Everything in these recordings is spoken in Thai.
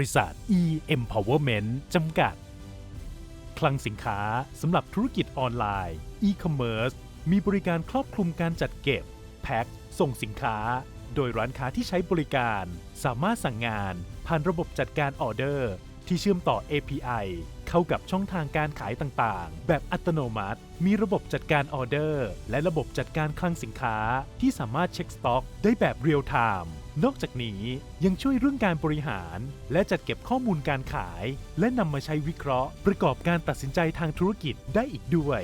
ริษัท e empowerment จำกัด คลังสินค้าสำหรับธุรกิจออนไลน์ e-commerce มีบริการครอบคลุมการจัดเก็บ แพ็ค ส่งสินค้า โดยร้านค้าที่ใช้บริการ สามารถสั่งงาน ผ่านระบบจัดการออเดอร์ ที่เชื่อมต่อ API เข้ากับช่องทางการขายต่างๆ แบบอัตโนมัติ มีระบบจัดการออเดอร์ และระบบจัดการคลังสินค้าที่สามารถเช็คสต็อก ได้แบบเรียลไทม์นอกจากนี้ยังช่วยเรื่องการบริหาร และจัดเก็บข้อมูลการขาย และนำมาใช้วิเคราะห์ ประกอบการตัดสินใจทางธุรกิจได้อีกด้วย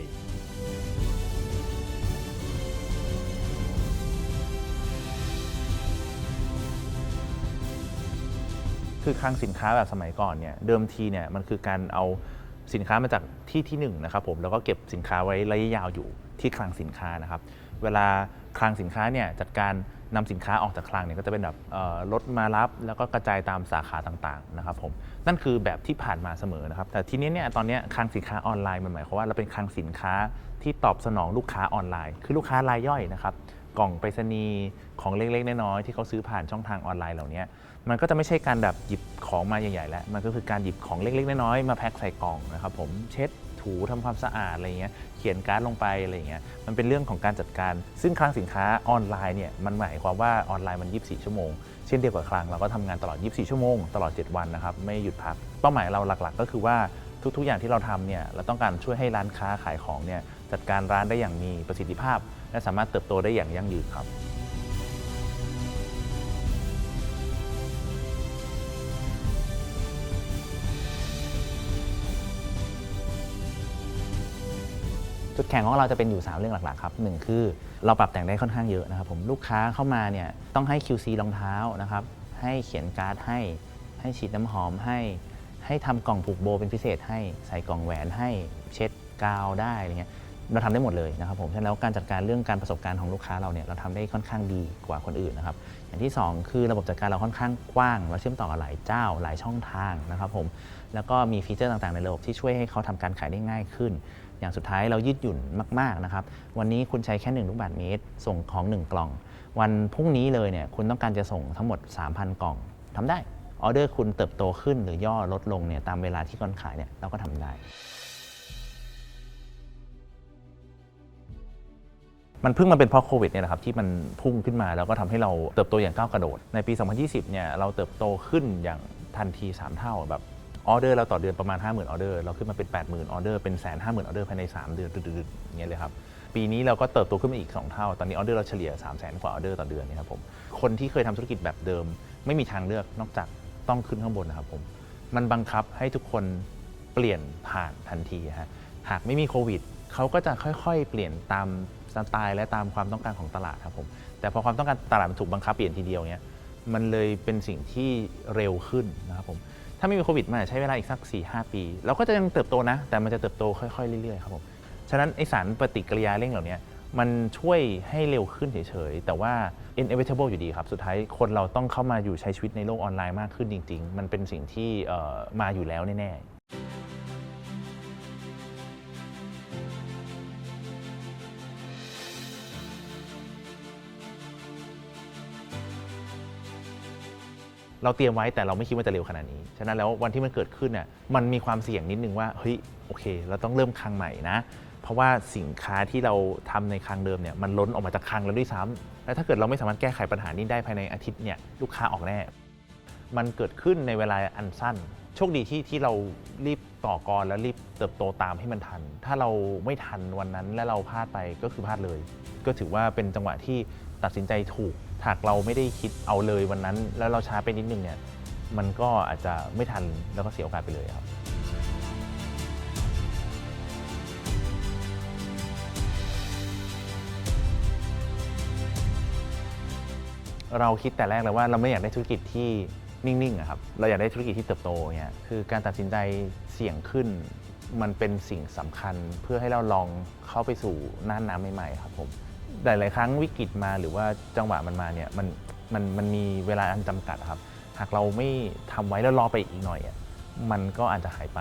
คือคลังสินค้าแบบสมัยก่อนเนี่ยเดิมทีเนี่ยมันคือการเอาสินค้ามาจากที่ที่หนึ่งนะครับผมแล้วก็เก็บสินค้าไว้ระยะยาวอยู่ที่คลังสินค้านะครับ เวลาคลังสินค้าเนี่ยจัดการนำสินค้าออกจากคลังเนี่ยก็จะเป็นแบบรถมารับ แล้วก็กระจายตามสาขาต่างๆนะครับผมนั่นคือแบบที่ผ่านมาเสมอนะครับแต่ทีนี้เนี่ยตอนนี้คลังสินค้าออนไลน์มันหมายความว่าเราเป็นคลังสินค้าที่ตอบสนองลูกค้าออนไลน์ คือลูกค้ารายย่อยนะครับ กล่องไปรษณีย์ของเล็กๆน้อยๆที่เขาซื้อผ่านช่องทางออนไลน์เหล่านี้มันก็จะไม่ใช่การแบบหยิบของมาใหญ่ๆแล้วมันก็คือการหยิบของเล็กๆน้อยๆมาแพ็คใส่กล่องนะครับผมเช็ดถูทำความสะอาดอะไรเงี้ยเขียนการ์ดลงไปอะไรเงี้ยมันเป็นเรื่องของการจัดการ ซึ่งคลังสินค้าออนไลน์เนี่ยมันหมายความว่าออนไลน์มัน 24 ชั่วโมง เช่นเดียวกับคลังเราก็ทำงานตลอด 24 ชั่วโมงตลอด 7 วันนะครับไม่หยุดพักเป้าหมายเราหลัก ๆ ก็คือว่า ทุก ๆ อย่างที่เราทำเนี่ยเราต้องการช่วยให้ร้านค้าขายของเนี่ยจัดการร้านได้อย่างมีประสิทธิภาพ และสามารถเติบโตได้อย่างยั่งยืนครับจุดแข็งของเราจะเป็นอยู่ 3 เรื่องหลัก ๆ ครับหนึ่งคือเราปรับแต่งได้ค่อนข้างเยอะนะครับผมลูกค้าเข้ามาเนี่ยต้องให้ QC รองเท้านะครับให้เขียนการ์ดให้ให้ฉีดน้ำหอมให้ ให้ทำกล่องผูกโบเป็นพิเศษให้ใส่กล่องแหวนให้เช็ดกาวได้อะไรเงี้ยเราทำได้หมดเลยนะครับผมฉะนั้นแล้วการจัดการเรื่องการประสบการณ์ของลูกค้าเราเนี่ยเราทำได้ค่อนข้างดีกว่าคนอื่นนะครับอย่างที่สองคือระบบจัดการเราค่อนข้างกว้างเราเชื่อมต่อกับหลายเจ้าหลายช่องทางนะครับผมแล้วก็มีฟีเจอร์ต่างๆในระบบที่ช่วยให้เขาทำการขายได้ง่ายขึ้น อย่างสุดท้ายเรายืดหยุ่นมากๆนะครับวันนี้คุณใช้แค่1ลูกบาศก์เมตร ส่งของ 1 กล่อง วันพรุ่งนี้เลยเนี่ยคุณต้องการจะส่งทั้งหมด 3,000 กล่องทำได้ ออเดอร์คุณเติบโตขึ้นหรือย่อลดลงเนี่ยตามเวลาที่ก่อนขายเนี่ยเราก็ทำได้ มันเพิ่งมาเป็นเพราะโควิดเนี่ยแหละครับที่มันพุ่งขึ้นมาแล้วก็ทำให้เราเติบโตอย่างก้าวกระโดด ในปี 2020เนี่ยเราเติบโตขึ้นอย่างทันที 3 เท่าแบบออเดอร์เราต่อเดือนประมาณ 50,000 ออเดอร์ เราขึ้นมาเป็น 80,000 ออเดอร์ เป็นแสนห้าหมื่นออเดอร์ภายใน 3 เดือนดืดๆอย่างเงี้ยเลยครับ ปีนี้เราก็เติบโตขึ้นมาอีก 2 เท่า ตอนนี้ออเดอร์เราเฉลี่ย 3 0 0 0 0 0 กว่าออเดอร์ต่อเดือนนะครับผม คนที่เคยทำธุรกิจแบบเดิม ไม่มีทางเลือกนอกจาก ต้องขึ้นข้างบนนะครับผม มันบังคับให้ทุกคนเปลี่ยนผ่านทันทีฮะ หากไม่มีโควิดเขาก็จะค่อยๆ เปลี่ยนตามสไตล์และตามความต้องการของตลาดครับผม แต่พอความต้องการตลาดมันถูกบังคับเปลี่ยนทีเดียวเนี้ย มันเลยเป็นสิ่งที่เร็วขึ้นนะครับผม ถ้าไม่มีโควิดมันอาจจะใช้เวลาอีกสัก 4-5 ปี เราก็จะยังเติบโตนะ แต่มันจะเติบโตค่อยๆ เรื่อยๆ ครับผม ฉะนั้นไอสารปฏิกิริยาเร่งเหล่านี้ มันช่วยให้เร็วขึ้นเฉยๆ แต่ว่า inevitable อยู่ดีครับ สุดท้ายคนเราต้องเข้ามาอยู่ใช้ชีวิตในโลกออนไลน์มากขึ้นจริง ๆ มันเป็นสิ่งที่มาอยู่แล้วแน่ๆเราเตรียมไว้แต่เราไม่คิดว่าจะเร็วขนาดนี้ ฉะนั้นแล้ววันที่มันเกิดขึ้นน่ะมันมีความเสี่ยงนิดนึงว่า เฮ้ย โอเค เราต้องเริ่มคลังใหม่นะ เพราะว่าสินค้าที่เราทำในคลังเดิมเนี่ยมันล้นออกมาจากคลังแล้วด้วยซ้ำแล้วถ้าเกิดเราไม่สามารถแก้ไขปัญหานี้ได้ภายในอาทิตย์เนี่ยลูกค้าออกแน่มันเกิดขึ้นในเวลาอันสั้นโชคดีที่ที่เรารีบต่อกรแล้วรีบเติบโตตามให้มันทัน ถ้าเราไม่ทันวันนั้นและเราพลาดไปก็คือพลาดเลย ก็ถือว่าเป็นจังหวะที่ตัดสินใจถูกหากเราไม่ได้คิดเอาเลยวันนั้น แล้วเราช้าไปนิดนึงเนี่ยมันก็อาจจะไม่ทันแล้วก็เสียโอกาสไปเลยครับ เราคิดแต่แรกเลยว่าเราไม่อยากได้ธุรกิจที่นิ่งๆอะครับเราอยากได้ธุรกิจที่เติบโตเนี่ยคือการตัดสินใจเสี่ยงขึ้น มันเป็นสิ่งสำคัญเพื่อให้เราลองเข้าไปสู่น่านน้ำใหม่ๆครับผมหลายๆครั้งวิกฤตมาหรือว่าจังหวะมันมาเนี่ยมันมันมันมีเวลาอันจำกัดครับ หากเราไม่ทำไว้แล้วรอไปอีกหน่อยอะมันก็อาจจะหายไป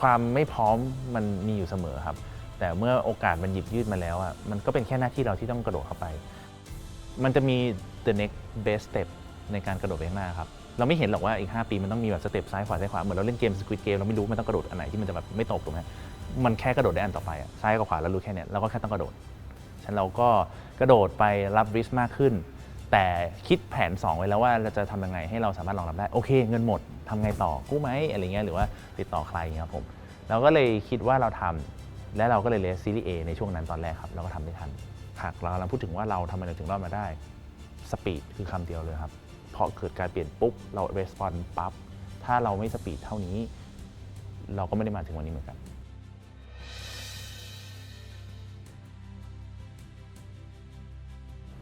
ความไม่พร้อมมันมีอยู่เสมอครับ แต่เมื่อโอกาสมันหยิบยื่นมาแล้วอะมันก็เป็นแค่หน้าที่เราที่ต้องกระโดดเข้าไป มันจะมี the next best step ในการกระโดดไปข้างหน้าครับ เราไม่เห็นหรอกว่าอีก 5 ปีมันต้องมีแบบสเต็ปซ้ายขวาซ้ายขวา เหมือนเราเล่นเกมสควิตเกมเราไม่รู้มันต้องกระโดดอันไหนที่มันจะแบบไม่ตกถูกไหมมันแค่กระโดดได้อันต่อไปอะซ้ายกับขวาเรารู้แค่เนี้ยเราก็แค่ต้องกระโดดฉะนันเราก็กระโดดไปรับริสมากขึ้น แต่คิดแผน 2 ไว้แล้วว่าเราจะทำยังไงให้เราสามารถรองรับได้โอเค เงินหมดทำไงต่อกู้ไหมอะไรเงี้ยหรือว่าติดต่อใครเงี้ยครับผมเราก็เลยคิดว่าเราทำและเราก็เลยเลสซีรีส์ A ในช่วงนั้นตอนแรกครับ เราก็ทำไม่ทันหากเรากำลังพูดถึงว่าเราทำไมเราถึงรอดมาได้ สปีดคือคำเดียวเลยครับพอเกิดการเปลี่ยนปุ๊บเราเรสปอนปั๊บถ้าเราไม่สปีดเท่านี้ เราก็ไม่ได้มาถึงวันนี้เหมือนกัน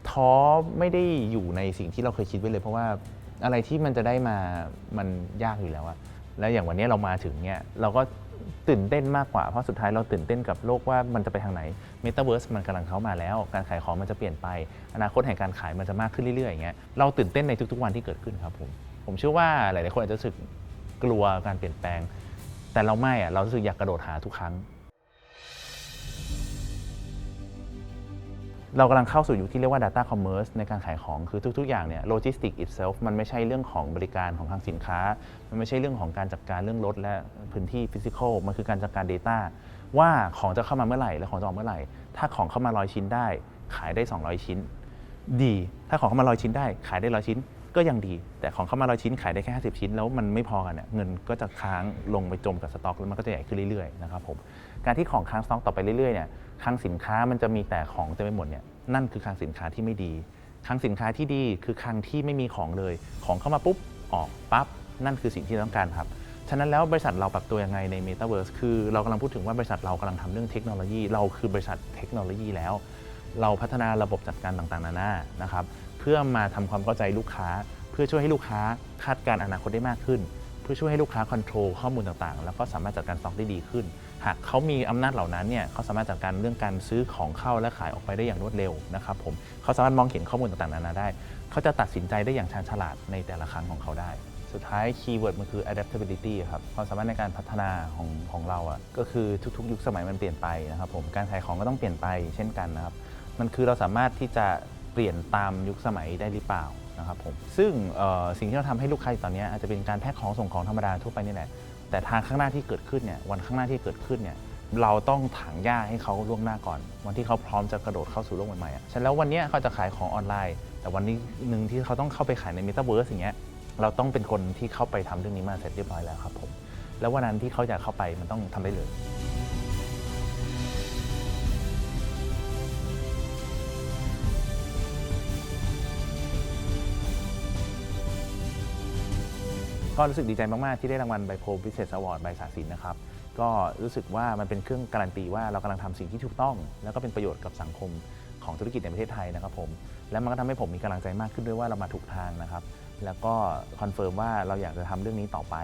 ท้อไม่ได้อยู่ในสิ่งที่เราเคยคิดไว้เลย เพราะว่าอะไรที่มันจะได้มามันยากอยู่แล้วอะแล้วอย่างวันนี้เรามาถึงเนี่ยเราก็ ตื่นเต้นมากกว่า เพราะสุดท้ายเราตื่นเต้นกับโลกว่ามันจะไปทางไหนเมตาเวิร์สมันกำลังเข้ามาแล้ว การขายของมันจะเปลี่ยนไป อนาคตแห่งการขายมันจะมากขึ้นเรื่อยๆอย่างเงี้ยเราตื่นเต้นในทุกๆวันที่เกิดขึ้นครับผมผมเชื่อว่าหลายๆคนอาจจะรู้สึกกลัวการเปลี่ยนแปลง แต่เราไม่อะเรารู้สึกอยากกระโดดหาทุกครั้ง เรากำลังเข้าสู่ยุคที่เรียกว่า Data Commerce ในการขายของคือทุก ๆ อย่างเนี่ย Logistics itself มันไม่ใช่เรื่องของบริการของทางสินค้า มันไม่ใช่เรื่องของการจัดการเรื่องรถและพื้นที่ Physical มันคือการจัดการ Data ว่าของจะเข้ามาเมื่อไหร่และของจะออกเมื่อไหร่ ถ้าของเข้ามาร้อยชิ้นได้ ขายได้ 200 ชิ้น ดี ถ้าของเข้ามาร้อยชิ้นได้ ขายได้ร้อยชิ้น ก็ยังดี แต่ของเข้ามาร้อยชิ้นขายได้แค่50 ชิ้น แล้วมันไม่พอกันเนี่ยเงินก็จะค้างลงไปจมกับสต็อกแล้วมันก็จะใหญ่ขึ้นเรื่อยๆนะครับผมการที่ของค้างสต็อกต่อไปเรื่อยๆเนี่ย คลังสินค้ามันจะมีแต่ของเต็มไปหมดเนี่ยนั่นคือคลังสินค้าที่ไม่ดีคลังสินค้าที่ดีคือคลังที่ไม่มีของเลย ของเข้ามาปุ๊บออกปั๊บนั่นคือสิ่งที่เราต้องการครับฉะนั้นแล้วบริษัทเราปรับตัวยังไงใน Metaverse คือเรากำลังพูดถึงว่าบริษัทเรากำลังทำเรื่องเทคโนโลยี เราคือบริษัทเทคโนโลยีแล้ว เราพัฒนาระบบจัดการต่างๆ นานานะครับเพื่อมาทำความเข้าใจลูกค้า เพื่อช่วยให้ลูกค้าคาดการณ์อนาคตได้มากขึ้น เพื่อช่วยให้ลูกค้าคอนโทรลข้อมูลต่างๆ แล้วก็สามารถจัดการสต็อกได้ดีขึ้น หากเขามีอำนาจเหล่านั้นเนี่ยเขาสามารถจัดการเรื่องการซื้อของเข้าและขายออกไปได้อย่างรวดเร็วนะครับผมเขาสามารถมองเห็นข้อมูลต่างๆนานาได้ เขาจะตัดสินใจได้อย่างชาญฉลาดในแต่ละครั้งของเขาได้ สุดท้ายคีย์เวิร์ดมันคือ adaptability ครับความสามารถในการพัฒนาของของเราอะก็คือทุกๆ ยุคสมัยมันเปลี่ยนไปนะครับผมการขายของก็ต้องเปลี่ยนไปเช่นกันนะครับมันคือเราสามารถที่จะเปลี่ยนตามยุคสมัยได้หรือเปล่านะครับผมซึ่งสิ่งที่เราทำให้ลูกค้าตอนนี้อาจจะเป็นการแพ็คของส่งของธรรมดาทั่วไปนี่แหละ แต่ทางข้างหน้าที่เกิดขึ้นเนี่ยวันข้างหน้าที่เกิดขึ้นเนี่ยเราต้องถางหญ้าให้เขาล่วงหน้าก่อน วันที่เขาพร้อมจะกระโดดเข้าสู่โลกใหม่ๆอะฉะนั้นแล้ววันนี้เขาจะขายของออนไลน์ แต่วันนี้หนึ่งที่เขาต้องเข้าไปขายในมิเตอร์เวิร์สอย่างเงี้ยเราต้องเป็นคนที่เข้าไปทำเรื่องนี้มาเสร็จเรียบร้อยแล้วครับผมแล้ววันนั้นที่เขาอยากเข้าไปมันต้องทำได้เลย ก็รู้สึกดีใจมาก ๆ ที่ได้รางวัลใบโพพิเศษสวอร์ดใบสาสินนะครับ ก็รู้สึกว่ามันเป็นเครื่องการันตีว่าเรากำลังทำสิ่งที่ถูกต้อง แล้วก็เป็นประโยชน์กับสังคมของธุรกิจในประเทศไทยนะครับผม และมันก็ทำให้ผมมีกำลังใจมากขึ้นด้วยว่าเรามาถูกทางนะครับ แล้วก็คอนเฟิร์มว่าเราอยากจะทำเรื่องนี้ต่อไป